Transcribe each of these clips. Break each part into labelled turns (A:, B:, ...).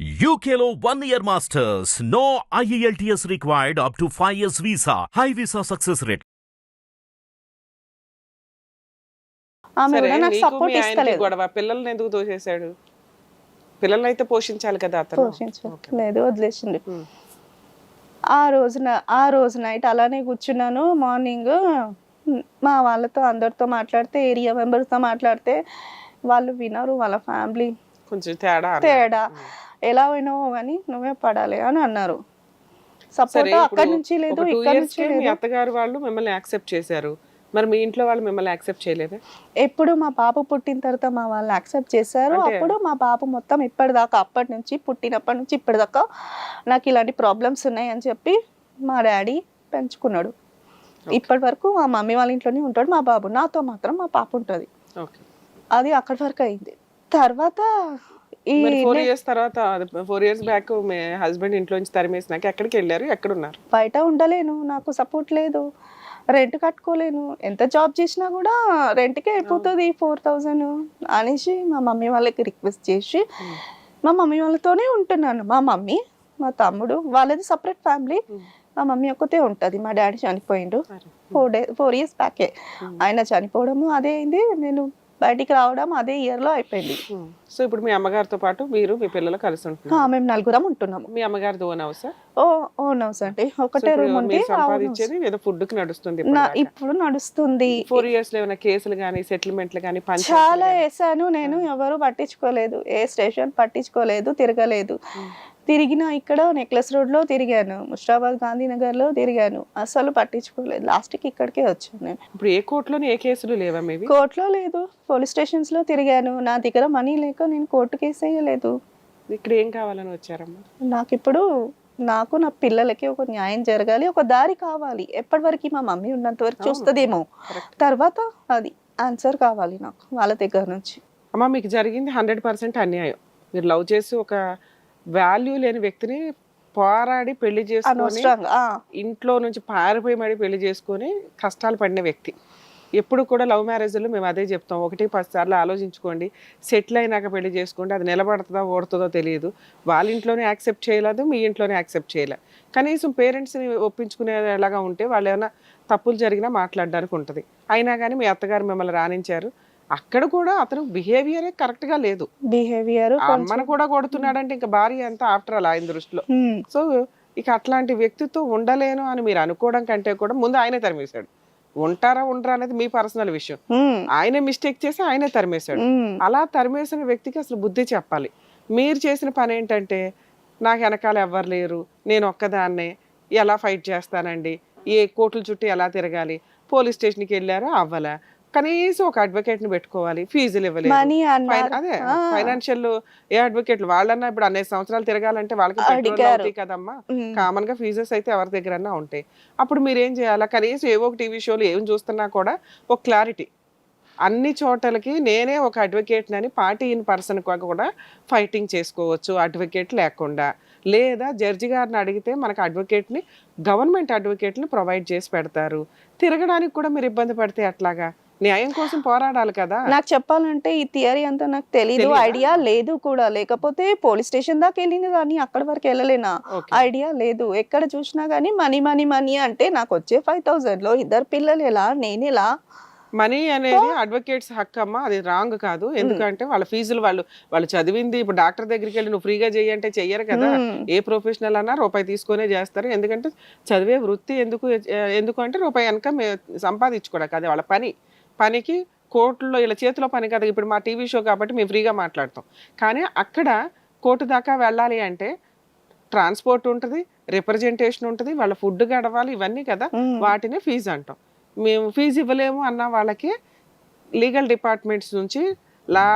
A: UKLO one year masters. No E IELTS required up to 5 years visa. High visa success rate.
B: ఆమె
C: సరే
B: కూడా నాకు support ఇస్తలేదు.
C: గొడవ. పిల్లల్ని ఎందుకు తోసేశాడు? పిల్లల్ని అయితే పోషించాలి కదా అతను?
B: పోషించలేదు. వదిలేసింది.
C: ఉమ్.
B: ఆ రోజున ఆ రోజు నైట్ అలానే కూర్చున్నాను. మార్నింగ్ మా వాళ్ళతో అందరితో మాట్లాడితే ఏరియా మెంబర్స్తో మాట్లాడితే వాళ్ళు వినరు వాళ్ళ ఫ్యామిలీ
C: కొంచెం తేడా.
B: తేడా. ఎలా పోయినావో కానీ నువ్వే పడాలి అని అన్నారు. సపోర్ట్ అక్కడి నుంచి లేదు ఇక్కడ నుంచి
C: మీ అత్తగారు వాళ్ళు మిమ్మల్ని యాక్సెప్ట్ చేశారు. మరి మీ ఇంట్లో వాళ్ళు మిమ్మల్ని యాక్సెప్ట్ చేయలేదా?
B: ఎప్పుడు మా పాప పుట్టిన తర్వాత మా వాళ్ళు యాక్సెప్ట్ చేశారు. అప్పుడు మా పాప మొత్తం ఇప్పటిదాకా అప్పటి నుంచి పుట్టినప్పటి నుంచి ఇప్పటిదాకా నాకు ఇలాంటి ప్రాబ్లమ్స్ ఉన్నాయి అని చెప్పి మా డాడీ పెంచుకున్నాడు. ఇప్పటి వరకు మా మమ్మీ వాళ్ళ ఇంట్లోనే ఉంటాడు మా బాబు నాతో మాత్రం మా పాప ఉంటుంది. అది అక్కడి వరకు అయింది. తర్వాత
C: మరి ఫోర్ ఇయర్స్ తర్వాత ఫోర్ ఇయర్స్ బ్యాక్ మీ హస్బెండ్ ఇంట్లోంచి తరిమేసినాక ఎక్కడికి వెళ్ళారు ఎక్కడున్నారు?
B: బయట ఉండలేను నాకు సపోర్ట్ లేదు. రెంట్ కట్టుకోలేను. ఎంత జాబ్ చేసినా కూడా రెంట్కే అయిపోతుంది ఫోర్ థౌజండ్ అనేసి మా మమ్మీ వాళ్ళకి రిక్వెస్ట్ చేసి మా మమ్మీ వాళ్ళతోనే ఉంటున్నాను. మా మమ్మీ మా తమ్ముడు వాళ్ళది సపరేట్ ఫ్యామిలీ మా మమ్మీ ఒక్కతే ఉంటుంది. మా డాడీ చనిపోయిండు. ఫోర్ డే ఫోర్ ఇయర్స్ బ్యాకే ఆయన చనిపోవడము అదే అయింది. నేను బయటికి రావడం అదే ఇయర్లో అయిపోయింది.
C: సో ఇప్పుడు మీ అమ్మగారితో పాటు మీరు మీ పిల్లలు కలిసి ఉంటున్నారు.
B: మేము నలుగురం ఉంటున్నాము.
C: మీ అమ్మగారిది ఓన్ హౌస్
B: ఓ ఓన్ హౌస్ అండి ఒకటే రూమ్ ఉంది
C: సంపాదించేది ఏదో ఫుడ్కి నడుస్తుంది
B: ఇప్పుడు నడుస్తుంది.
C: ఫోర్ ఇయర్స్లో ఏమైనా కేసులు కానీ సెటిల్మెంట్లు కానీ
B: చాలా వేసాను నేను ఎవరు పట్టించుకోలేదు. ఏ స్టేషన్ పట్టించుకోలేదు తిరగలేదు. తిరిగిన ఇక్కడ నెక్లెస్ రోడ్లో తిరిగాను ముషాబాద్ గాంధీనగర్లో తిరిగాను. అసలు పట్టించుకోలేదు. లాస్ట్కి ఇక్కడికే వచ్చాను నేను.
C: ఇప్పుడు ఏ కోర్టులోని ఏ కేసులు లేవా మేబీ?
B: కోర్టులో లేదు. పోలీస్ స్టేషన్స్లో తిరిగాను. నా దగ్గర మనీ లేక నేను కోర్టు కేసు వేయలేదు
C: ఇక్కడ ఏం కావాలని వచ్చారమ్మా?
B: నాకు ఇప్పుడు నాకు నా పిల్లలకి ఒక న్యాయం జరగాలి ఒక దారి కావాలి. ఎప్పటి వరకు మా మమ్మీ ఉన్నంత వరకు చూస్తుందేమో. తర్వాత అది ఆన్సర్ కావాలి నాకు వాళ్ళ దగ్గర నుంచి.
C: అమ్మ మీకు జరిగింది హండ్రెడ్ పర్సెంట్ అన్యాయం. మీరు లవ్ చేసి ఒక వాల్యూ లేని వ్యక్తిని పోరాడి పెళ్ళి చేసుకొని ఇంట్లో నుంచి పారిపోయి మడి పెళ్ళి చేసుకొని కష్టాలు పడిన వ్యక్తి. ఎప్పుడు కూడా లవ్ మ్యారేజ్లో మేము అదే చెప్తాం. ఒకటి పది సార్లు ఆలోచించుకోండి. సెటిల్ అయినాక పెళ్ళి చేసుకోండి. అది నిలబడుతుందో ఓడుతుందో తెలియదు. వాళ్ళ ఇంట్లోనే యాక్సెప్ట్ చేయలేదు మీ ఇంట్లోనే యాక్సెప్ట్ చేయలేదు కనీసం పేరెంట్స్ని ఒప్పించుకునేలాగా ఉంటే వాళ్ళు ఏమైనా తప్పులు జరిగినా మాట్లాడడానికి ఉంటుంది. అయినా కానీ మీ అత్తగారు మిమ్మల్ని రాణించారు. అక్కడ కూడా అతను బిహేవియరే కరెక్ట్గా లేదు.
B: బిహేవియర్
C: అమ్మను కూడా కొడుతున్నాడంటే ఇంకా భార్య అంతా ఆఫ్టర్ ఆల్ ఆయన దృష్టిలో. సో ఇక అట్లాంటి వ్యక్తితో ఉండలేను అని మీరు అనుకోవడం కంటే కూడా ముందు ఆయనే తరిమేశాడు. ఉంటారా ఉండరా అనేది మీ పర్సనల్ విషయం. ఆయనే మిస్టేక్ చేసి ఆయనే తరిమేశాడు. అలా తరిమేసిన వ్యక్తికి అసలు బుద్ధి చెప్పాలి. మీరు చేసిన పని ఏంటంటే నాకు వెనకాల ఎవ్వరు లేరు నేను ఒక్కదాన్నే ఎలా ఫైట్ చేస్తానండి ఏ కోర్టుల చుట్టూ ఎలా తిరగాలి పోలీస్ స్టేషన్కి వెళ్ళారో అవ్వలా? కనీసం ఒక అడ్వకేట్ని పెట్టుకోవాలి. ఫీజులు ఇవ్వలేదు.
B: మనీ
C: ఫైన్-
B: అన్నారు
C: అదే
B: ఆ.
C: ఫైనాన్షియల్ ఏ అడ్వకేట్లు వాళ్ళన్నా ఇప్పుడు అనేక సంవత్సరాలు తిరగాలంటే వాళ్ళకి పెట్రోల్
B: అడిగారు.
C: అవుతాయి కదమ్మా.
B: ఉమ్.
C: కామన్గా ఫీజెస్ అయితే ఎవరి దగ్గరన్నా ఉంటాయి. అప్పుడు మీరు ఏం చేయాలా? కనీసం ఏవో ఒక టీవీ షోలు ఏం చూస్తున్నా కూడా ఒక క్లారిటీ అన్ని చోటలకి నేనే ఒక అడ్వకేట్ అని పార్టీ ఇన్ పర్సన్ కూడా ఫైటింగ్ చేసుకోవచ్చు అడ్వకేట్ లేకుండా. లేదా జడ్జి గారిని అడిగితే మనకు అడ్వకేట్ని గవర్నమెంట్ అడ్వకేట్ని ప్రొవైడ్ చేసి పెడతారు. తిరగడానికి కూడా మీరు ఇబ్బంది పడితే ఎట్లాగా? న్యాయం కోసం పోరాడాలి కదా.
B: నాకు చెప్పాలంటే ఈ థియరీ అంతా నాకు తెలీదు? ఐడియా లేదు కూడా. లేకపోతే పోలీస్ స్టేషన్ దాకా వెళ్ళింది కానీ అక్కడ వరకు వెళ్ళలేనా? ఐడియా లేదు. ఎక్కడ చూసినా కానీ మనీ మనీ మనీ అంటే నాకు వచ్చే ఫైవ్ థౌసండ్లో ఇద్దరు పిల్లలు ఎలా నేను ఎలా?
C: మనీ అనేది అడ్వకేట్స్ హక్కు అమ్మ అది రాంగ్ కాదు. ఎందుకంటే వాళ్ళ ఫీజులు వాళ్ళు వాళ్ళు చదివింది ఇప్పుడు డాక్టర్ దగ్గరికి వెళ్ళి నువ్వు ఫ్రీగా చెయ్యంటే చెయ్యరు కదా. ఏ ప్రొఫెషనల్ అన్నా రూపాయి తీసుకొనే చేస్తారు. ఎందుకంటే చదివే వృత్తి ఎందుకు ఎందుకు అంటే రూపాయి వెనక సంపాదించుకోవడానికి అది వాళ్ళ పని. పనికి కోర్టులో ఇలా చేతిలో పని కదా. ఇప్పుడు మా టీవీ షో కాబట్టి మేము ఫ్రీగా మాట్లాడతాం. కానీ అక్కడ కోర్టు దాకా వెళ్ళాలి అంటే ట్రాన్స్పోర్ట్ ఉంటుంది రిప్రజెంటేషన్ ఉంటుంది వాళ్ళ ఫుడ్ గడవాలి ఇవన్నీ కదా. వాటిని ఫీజు అంటాం. మేము ఫీజు ఇవ్వలేము అన్న వాళ్ళకి లీగల్ డిపార్ట్మెంట్స్ నుంచి లా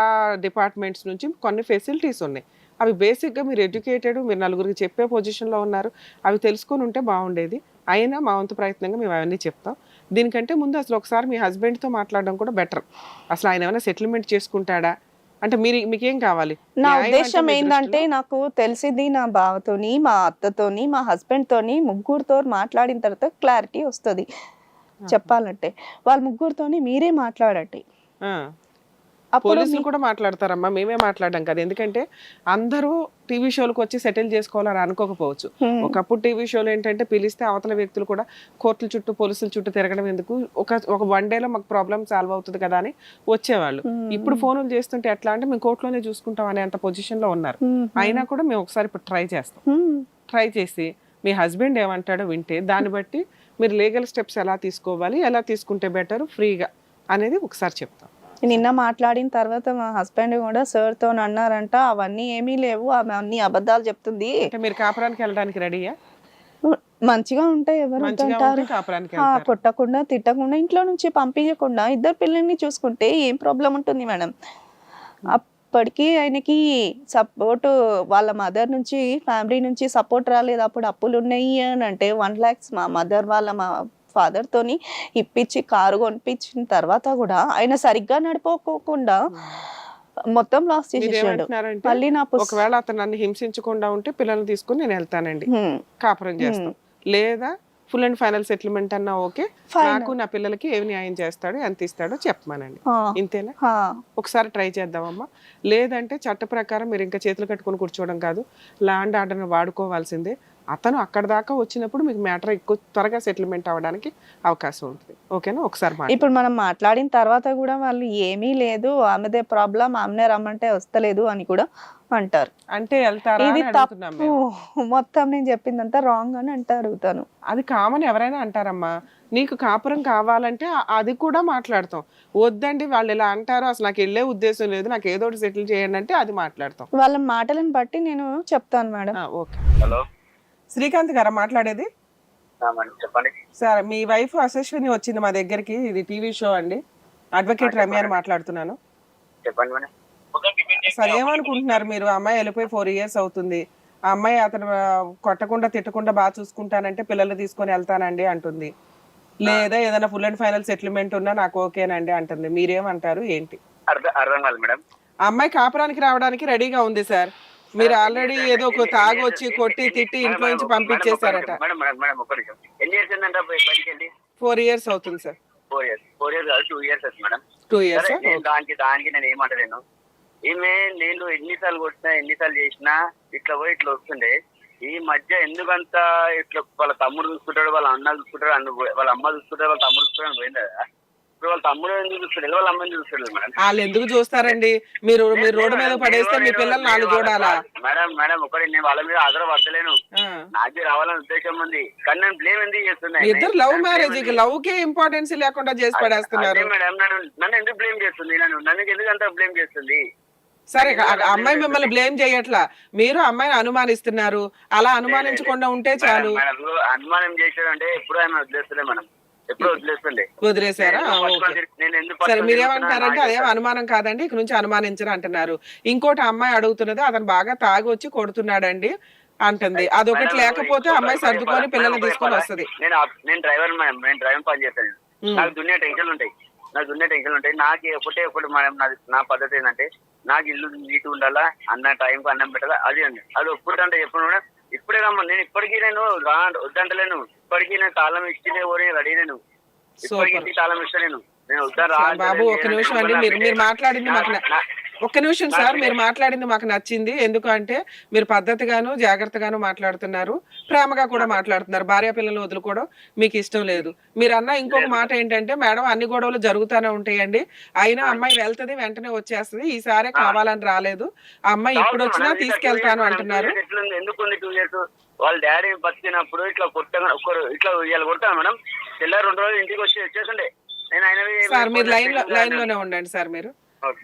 C: డిపార్ట్మెంట్స్ నుంచి కొన్ని ఫెసిలిటీస్ ఉన్నాయి. అవి బేసిక్గా మీరు ఎడ్యుకేటెడ్ మీరు నలుగురికి చెప్పే పొజిషన్లో ఉన్నారు. అవి తెలుసుకొని ఉంటే బాగుండేది. అయినా మా వంతు ప్రయత్నంగా మేము అవన్నీ చెప్తాం. దీనికంటే ముందు అసలు ఒకసారి మీ హస్బెండ్తో మాట్లాడడం కూడా బెటర్. అసలు ఆయన ఏమైనా సెటిల్మెంట్ చేసుకుంటాడా? అంటే మీరు మీకేం కావాలి?
B: నా ఉద్దేశం ఏంటంటే నాకు తెలిసింది నా బావతోని మా అత్తతోని మా హస్బెండ్ తోని ముగ్గురుతో మాట్లాడిన తర్వాత క్లారిటీ వస్తుంది. చెప్పాలంటే. వాళ్ళ ముగ్గురుతోని మీరే మాట్లాడండి
C: పోలీసులు కూడా మాట్లాడతారమ్మా మేమే మాట్లాడడం కదా. ఎందుకంటే అందరూ టీవీ షోలకు వచ్చి సెటిల్ చేసుకోవాలని అనుకోకపోవచ్చు. ఒకప్పుడు టీవీ షోలు ఏంటంటే పిలిస్తే అవతల వ్యక్తులు కూడా కోర్టుల చుట్టూ పోలీసుల చుట్టూ తిరగడం ఎందుకు? ఒక ఒక వన్ డేలో మాకు ప్రాబ్లం సాల్వ్ అవుతుంది కదా అని వచ్చేవాళ్ళు. ఇప్పుడు ఫోన్లు చేస్తుంటే ఎట్లా అంటే మేము కోర్టులోనే చూసుకుంటాం అనే అంత పొజిషన్లో ఉన్నారు. అయినా కూడా మేము ఒకసారి ఇప్పుడు ట్రై చేస్తాం. ట్రై చేసి మీ హస్బెండ్ ఏమంటాడో వింటే దాన్ని బట్టి మీరు లీగల్ స్టెప్స్ ఎలా తీసుకోవాలి ఎలా తీసుకుంటే బెటర్ ఫ్రీగా అనేది ఒకసారి చెప్తాం.
B: నిన్న మాట్లాడిన తర్వాత మా హస్బెండ్ కూడా సార్తో అన్నారంట అవన్నీ ఏమీ లేవు ఆమె అన్ని అబద్ధాలు చెప్తుంది.
C: అంటే మీరు కాపురానికి వెళ్ళడానికి రెడీయా?
B: మంచిగా ఉంటే ఎవరు
C: మంచిగా
B: వద్దంటారు?
C: ఉంటే కాపురానికి
B: ఆ,
C: వెళ్తారు.
B: కొట్టకుండా తిట్టకుండా ఇంట్లో నుంచి పంపించకుండా ఇద్దరు పిల్లల్ని చూసుకుంటే ఏం ప్రాబ్లం ఉంటుంది మేడం? అప్పటికి ఆయనకి సపోర్ట్ వాళ్ళ మదర్ నుంచి ఫ్యామిలీ నుంచి సపోర్ట్ రాలేదు. అప్పుడు అప్పులు ఉన్నాయి అని అంటే వన్ ల్యాక్స్ మా మదర్ వాళ్ళ మా father తోని ఇప్పించి కారు కొనిపించిన తర్వాత కూడా ఆయన సరిగ్గా నడిపోకోకుండా మొత్తం లాస్ చేసేసాడు. మళ్ళీ నా
C: ఒకవేళ అతను నన్ను హింసించకుండా ఉంటే పిల్లల్ని తీసుకుని నేను వెళ్తానండి. కాపురం చేస్తాం. లేదా ఫుల్ అండ్ ఫైనల్ సెటిల్మెంట్ అన్నా ఓకే. నాకు నా పిల్లలకి ఏమి న్యాయం చేస్తాడు ఎంత ఇస్తాడో చెప్పమానండి. ఇంతేనా? ఒకసారి ట్రై చేద్దామమ్మా. లేదంటే చట్ట ప్రకారం మీరు ఇంకా చేతులు కట్టుకొని కూర్చోవడం కాదు. ల్యాండ్ ఆర్డర్ని వాడుకోవాల్సిందే. అతను అక్కడ దాకా వచ్చినప్పుడు మీకు మ్యాటర్ ఎక్కువ త్వరగా సెటిల్మెంట్ అవ్వడానికి అవకాశం ఉంటుంది. ఓకేనా? ఒకసారి.
B: ఇప్పుడు మనం మాట్లాడిన తర్వాత కూడా వాళ్ళు ఏమీ లేదు ఆమెదే ప్రాబ్లం ఆమెనే రమ్మంటే వస్తలేదు అని కూడా అంటారు.
C: అంటే వెళ్తారా
B: ఇది తప్పు. మొత్తం నేను చెప్పిందంతా రాంగ్ అని అంటారు తను.
C: అది కామన్ ఎవరైనా అంటారమ్మా. నీకు కాపురం కావాలంటే అది కూడా మాట్లాడతాం. వద్దండి వాళ్ళు ఇలా అంటారు. అసలు నాకు వెళ్ళే ఉద్దేశం లేదు. నాకు ఏదో ఒకటి సెటిల్ చేయండి అంటే అది మాట్లాడతాం.
B: వాళ్ళ మాటలను బట్టి నేను చెప్తాను మేడం.
C: ఆ, ఓకే.
D: హలో.
C: శ్రీకాంత్ గారా మాట్లాడేది?
D: చెప్పండి.
C: సార్ మీ వైఫ్ అశస్విని వచ్చింది మా దగ్గరికి. ఇది టీవీ షో అండి. అడ్వకేట్ రమ్య అని మాట్లాడుతున్నాను.
D: చెప్పండి
C: సార్ ఏమనుకుంటున్నారు మీరు? అమ్మాయి వెళ్ళిపోయి ఫోర్ ఇయర్స్ అవుతుంది. ఆ అమ్మాయి అతను కొట్టకుండా తిట్టకుండా బాగా చూసుకుంటానంటే పిల్లలు తీసుకొని వెళ్తానండి అంటుంది. లేదా ఏదైనా ఫుల్ అండ్ ఫైనల్ సెటిల్మెంట్ ఉన్నా నాకు ఓకేనండి అంటుంది. మీరేమంటారు? ఏంటి?
D: అర్థం కాదు మేడం.
C: అమ్మాయి కాపురానికి రావడానికి రెడీగా ఉంది సార్. మీరు ఆల్రెడీ ఏదో ఒక తాగు వచ్చి కొట్టి తిట్టి ఇంట్లో నుంచి పంపించేశారట.
D: ఎన్ని ఇయర్స్ ఏంటంటే బయటికి వెళ్ళి
C: ఫోర్ ఇయర్స్ అవుతుంది sir.
D: Four years. Four years కాదు టూ ఇయర్స్ అవుతుంది మేడం.
C: టూ ఇయర్స్
D: దానికి దానికి నేను ఏమంటలేను. ఈమె నేను ఎన్నిసార్లు కొట్టినా ఎన్నిసార్లు చేసినా ఇట్లా పోయి ఇట్లా వస్తుండే. ఈ మధ్య ఎందుకంత ఇట్లా వాళ్ళ తమ్ముడు చూసుకుంటాడు వాళ్ళ అన్న చూసుకుంటాడు అన్న వాళ్ళ అమ్మ చూసుకుంటాడు వాళ్ళ తమ్ముడు చూసుకుంటాడు పోయింది? కదా వాళ్ళ ఎందుకు
C: చూస్తారండి? మీరు మీరు రోడ్డు మీద పడేస్తే మీ పిల్లలు నాలుగు చూడాలా
D: మేడం మేడం ఒకటి నేను వాళ్ళ మీద ఆధారపడతలేను.
C: ఆ.
D: నాకు రావాలని ఉద్దేశం ఉంది. కానీ నేను బ్లేమ్ ఎందుకు చేస్తున్నా?
C: మీ ఇద్దరు లవ్ మ్యారేజ్ లవ్ కే ఇంపార్టెన్స్ లేకుండా చేసి పడేస్తున్నారు.
D: మేడం నన్ను ఎందుకు బ్లేమ్ చేస్తుంది? నన్ను నన్ను ఎందుకు అంత బ్లేమ్ చేస్తుంది?
C: సరే అమ్మాయి మిమ్మల్ని బ్లేమ్ చేయట్లా? మీరు అమ్మాయిని అనుమానిస్తున్నారు. అలా అనుమానించకుండా ఉంటే చాలు.
D: అనుమానం చేసాడంటే ఎప్పుడు ఆయన ఎప్పుడు వదిలేస్తుండే
C: వదిలేశారా? సరే
D: తిరుగుతున్నా?
C: అదేం అనుమానం కాదండి ఇక నుంచి అనుమానించరు అంటున్నారు. ఇంకోటి అమ్మాయి అడుగుతున్నది అతను బాగా తాగి వచ్చి కొడుతున్నాడండి అంటుంది. అదొకటి లేకపోతే అమ్మాయి సర్దుకొని? పిల్లల్ని తీసుకొని వస్తది.
D: నేను డ్రైవర్ నేను డ్రైవర్ పని చేస్తాను. నాకు దున్నే టెన్షన్లు ఉంటాయి. నాకు దున్నే టెన్షన్లు ఉంటాయి. నాకు ఒకటే ఒకటి మేడం నాది నా పద్ధతి ఏంటంటే నాకు ఇల్లు నీట్ ఉండాలా అన్న టైంకి అన్నం పెట్టాలా అది అండి అది ఒప్పుడంటే ఎప్పుడు కూడా ఇప్పుడే రమ్మని. నేను ఇప్పటికీ నేను రా వద్దంటలేను. ఇప్పటికీ నేను తాళం ఇచ్చి ఓడి రెడీ నేను. ఇప్పటికీ తాళం ఇస్తలేను నేను.
C: బాబు ఒక నిమిషం అండి. మీరు మీరు మాట్లాడింది మాకు ఒక్క నిమిషం సార్ మీరు మాట్లాడింది మాకు నచ్చింది. ఎందుకంటే మీరు పద్ధతిగాను జాగ్రత్తగాను మాట్లాడుతున్నారు. ప్రేమగా కూడా మాట్లాడుతున్నారు. భార్య పిల్లలు వదులుకోవడం మీకు ఇష్టం లేదు. మీరు అన్న ఇంకొక మాట ఏంటంటే మేడం అన్ని గొడవలు జరుగుతూనే ఉంటాయండి. అయినా అమ్మాయి వెళ్తది వెంటనే వచ్చేస్తది. ఈసారే కావాలని రాలేదు. ఆ అమ్మాయి ఇప్పుడు వచ్చినా తీసుకెళ్తాను అంటున్నారు.
D: వాళ్ళ డాడీ బతికినప్పుడు ఇట్లా కొట్టగా ఒక్కరు ఇట్లా ఇవాళ కొడతాను మేడం. తెల్లారి రెండు రోజులు ఇంటికి వచ్చి వచ్చేసిండే. నేను ఆయన
C: సార్ మీరు లైన్ లైన్లోనే ఉండండి సార్ మీరు.
D: ఓకే.